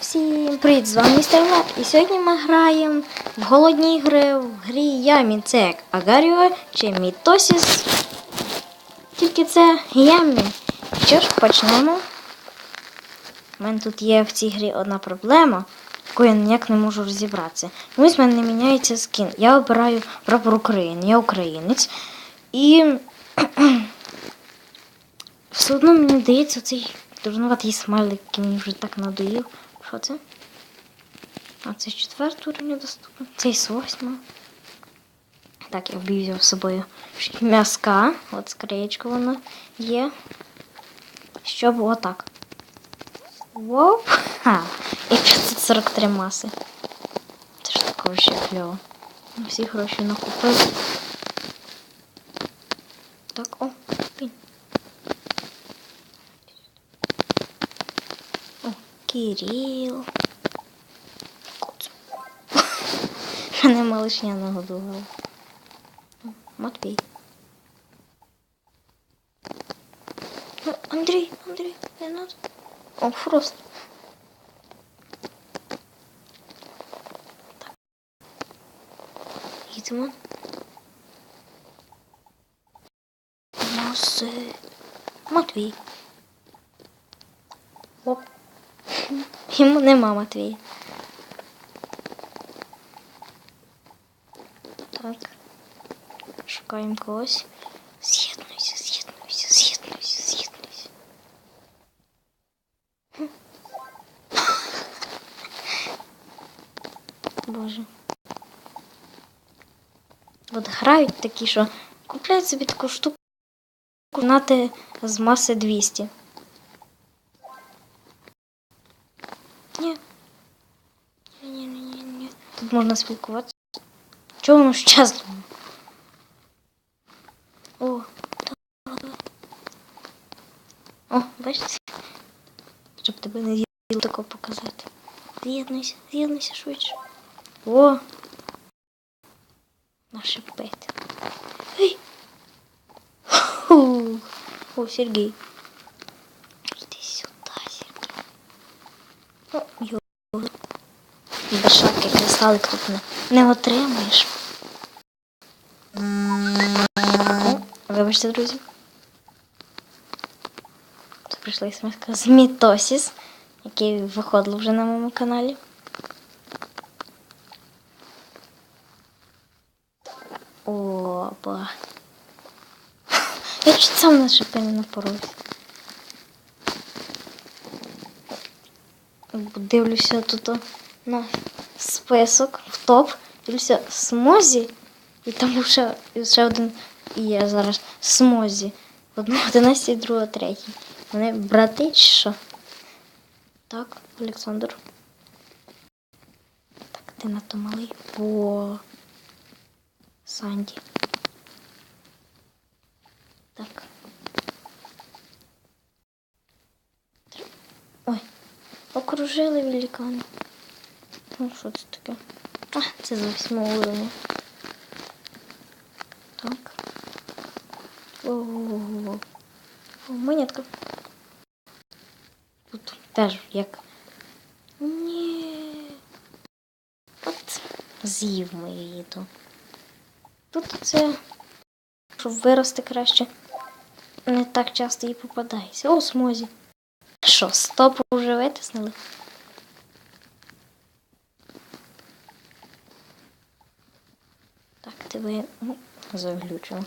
Всім привіт, з вами містер Влад. І сьогодні ми граємо в голодні ігри в грі Ямі. Це як Агаріо чи Мітосіс. Тільки це Ямі. Що ж, почнемо. У мене тут є в цій грі одна проблема, яку я ніяк не можу розібратися. Чомусь в мене не міняється скін. Я обираю прапор України, я українець. І все одно мені здається цей дурнуватий смайлик, який мені вже так надоїв. Що це? А це з четвертого рівня доступно. Цей з восьмого. Так, я взяв з собою м'язка. От скриєчко воно є. Щоб отак. Воу! Ха! І 543 маси. Це ж такого ще кльово. Всі гроші накупив. Так, о, пінь. О, Кирил. Мене малышня нагодувала. Матвій. Ну, Андрій, Андрій, не надо. О, Фрост. Так. Їдемо. Маси. Матвій. Йому нема Матвія. Так. Шукаємо когось. З'єднуйся, з'єднуйся, з'єднуйся, з'єднуйся. Боже. От грають такі, що купляють собі таку штуку нати з маси 200. Ні. Ні, ні, ні, ні. Тут можна спілкуватися. Чого воно щас? О, давай, давай. О, бачите? Щоб тебе не з'їло такого показати. З'єднуйся, з'єднуйся швидше. О! Наше пет. Ей! Фу. О, Сергей. Иди сюда, Сергей. О. Без шапки кристалик тут не, не отримаєш. Вибачте, друзі. Це прийшла смс з Мітосіс, який виходив вже на моєму каналі. Опа. Я чуть сам на шипені напоровся. Дивлюся тут на список в топ. Дивлюся смозі. І там ще, ще один є зараз смозі. Одного 11, другого, третій. Вони брати чи що? Так, Олександр. Так, ти на то малий. О. Санді. Так. Ой, окружили великани. Ну, що це таке? А, це з восьмого уровня. Так. О-о-о. Монетка. Тут теж як. Ні. От з'їв мою їду. Тут це, щоб вирости краще, не так часто і попадається. О, смозі. Що, стопу вже витиснули? Тебе ну, заглючила.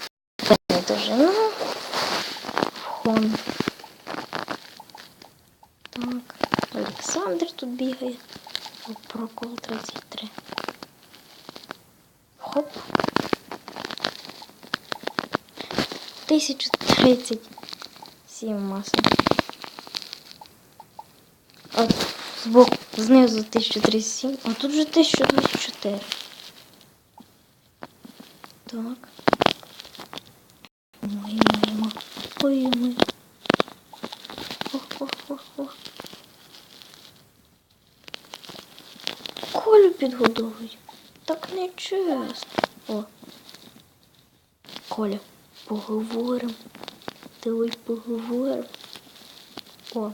Дуже, ну. Хон. Так, Олександр тут бігає. Прокол 33. Хоп. 1037 маса. От збоку, знизу 1037, а тут вже 1024. Так. Ой, мама. Ой, ми. Ох-ох-ох-ох. Колю підгодовують. Так не чесно. О. Коля, поговоримо. Давай поговоримо. О,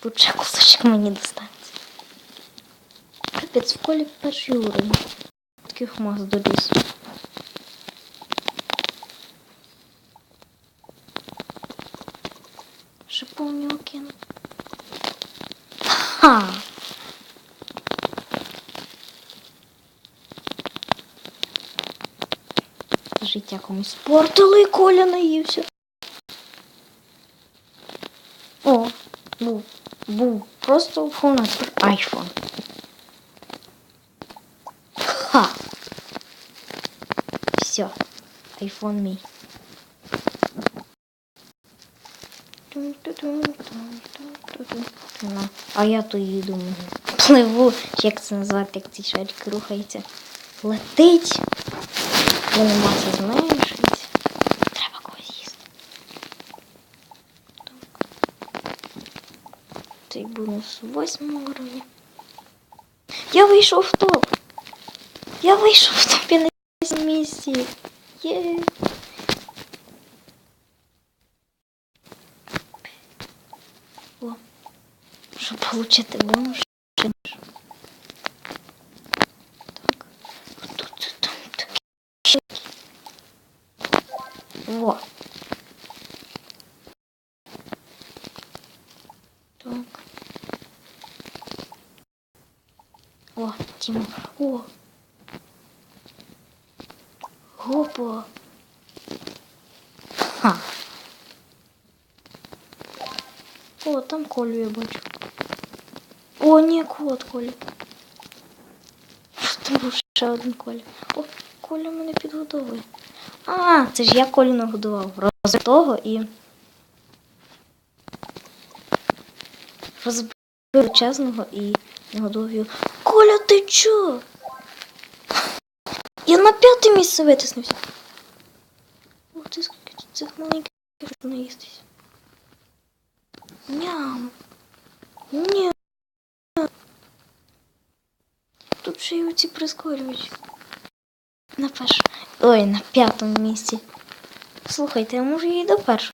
тут ще кусочок мені достанеться. Капець, в колі перший уровень. Таких мас доліз. Ха! Життя комусь спортили і Коля наївся. О, був, був. Просто повністю айфон. Ха! Все, айфон мій. Ну, А я то думаю. Пливу, як це назвати, як цей шарик рухається. Летить. Вони маса зменшується. Треба когось їсти. Цей бонус восьмого уровня. Я вийшов в топ. Я вийшов в топ я на місці. Є. О, щоб отримати бонус. ще ж. Так. Хто це там таке? Во. Так. О, Тима. О. Опа. Ха. О, там Колю я бачу. О, ні, кот Коля. Там був ще один Коля. О, Коля мене підгодовує. А, це ж я Колю нагодував. Роз того і. Розбив величезного і нагодував. Коля, ти чо? Я на п'яте місце витиснувся. Ух ти, скільки цих маленьких наїстись. Ням. Ням. Тут ще й оці прискорювачі. На першому. Ой, на п'ятому місці. Слухайте, я і до першого.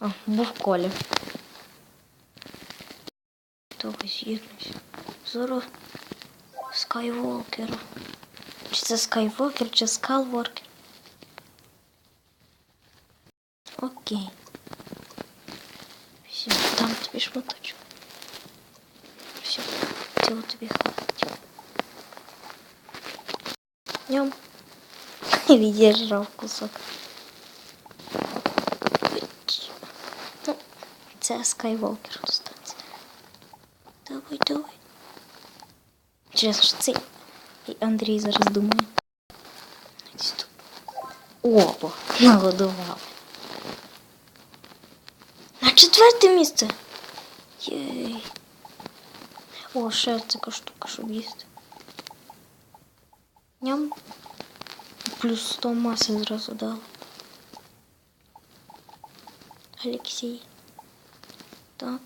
О, був Коля. Того з'єднуюся. Зоро Скайвокера. Чи це Скайвокер, чи Скалворкер? Окей. Все, там тобі шматочок. Цього тобі хватить. Ням. Відіжрав кусок. Це Скайвокер достанеться. Давай, давай. Через ж цей. І Андрій зараз думає. Опа, нагодував. На четверте місце. Єй. О, ще така штука, щоб їсти. Ням. Плюс 100 маси зразу дав. Алексій. Так.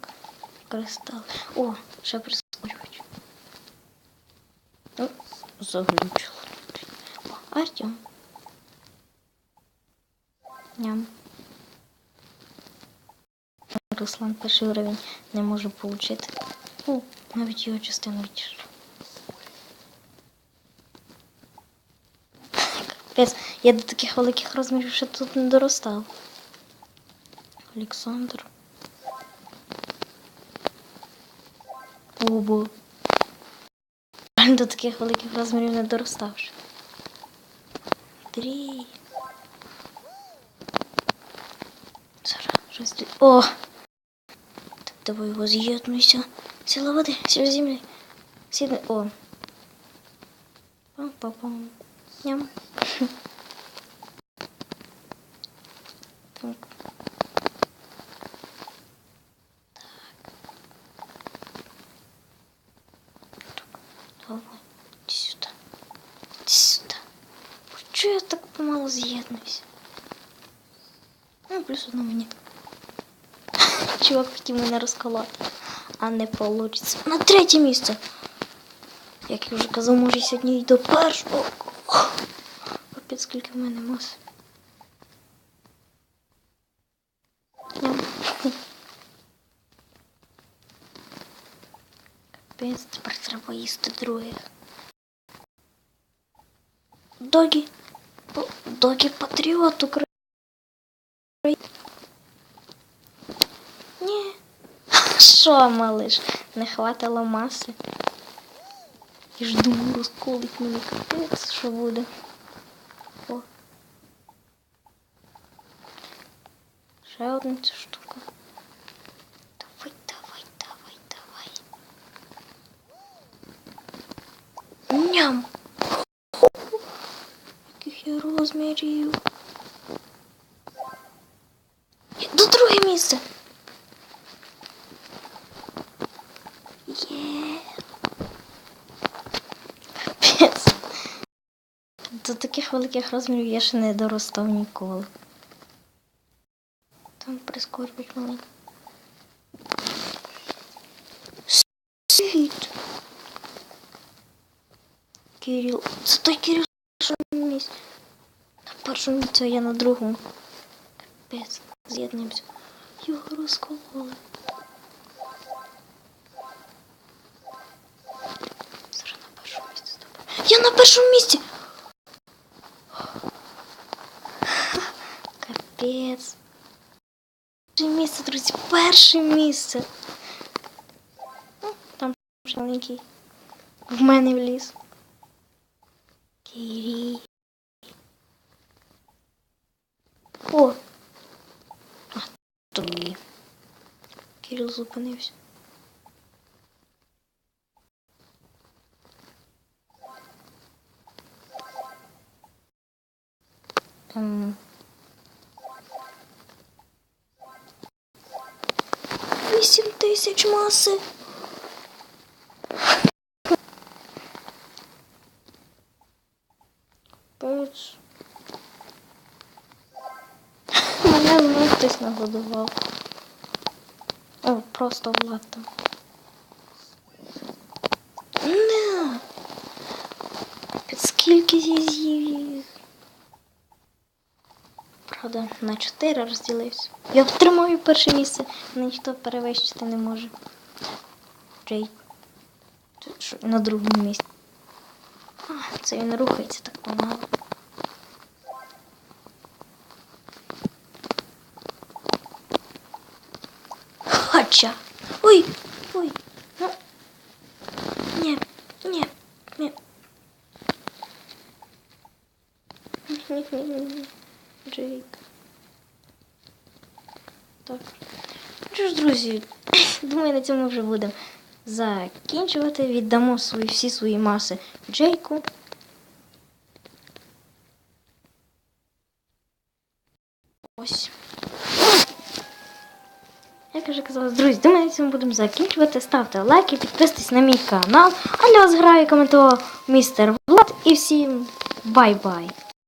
Кристал. О, ще прискорювач. Ну, заглючило. О, Артем. Ням. Руслан перший уровень не може получити. Навіть його частину. Капець, я до таких великих розмірів ще тут не доростав. Олександр. Обо. До таких великих розмірів не доростав ще. Три. Зараз розділ. О! Так, давай його з'єднуйся. Сила води, сила землі. Сіли. О. Пам-пам-пам. Ням. Так. Давай, иди сюда. Иди сюда. Ой, Чого я так помало з'єднуюсь? Ну, плюс одна монетка. Чувак хотів мене розколоти. А не получится. На третє місце. Як я вже казав, може сьогодні й до першого. Капець, скільки в мене мас. Капець, тепер треба їсти других. Догі. Догі патріот України. Ні. Що, малиш? Не хватило маси. Я ж думаю, розколить мені капець, що буде. О. Ще одна ця штука. Давай, давай, давай, давай. Ням! Яких я розмірів. До друге місце. Є. Капець. До великих розмірів я ще не доростав ніколи. Там прискорюють маленько. Світ. Кирил. Це той Кирил на першому місці. На першому місці, а я на другому. Капець. З'єднуємося. Його розкололи. Зараз на першому місці. Я на першому місці! Капець. Перше місце, друзі, перше місце. Ну, Там жаленький. В мене в ліс. Кирі. О! А, то тобі. Кирил зупинився. Там 8 тисяч маси. Печ. Мене вновь хтось нагодував. О, просто влад там. Не. Під скільки з'їв Правда, на чотири розділився. Я отримаю перше місце, ніхто перевищити не може. Джей. На другому місці. А, це він рухається так помало. Хоча. Ой, ой. Ну. Ні, ні, ні. Ні-ні-ні. Джейк. Так. Ну що ж, друзі, думаю, на цьому вже будемо закінчувати. Віддамо свої, всі свої маси Джейку. Ось. Як я вже казала, друзі, думаю, на цьому будемо закінчувати. Ставте лайки, підписуйтесь на мій канал. А для вас грає коментував містер Влад і всім бай-бай.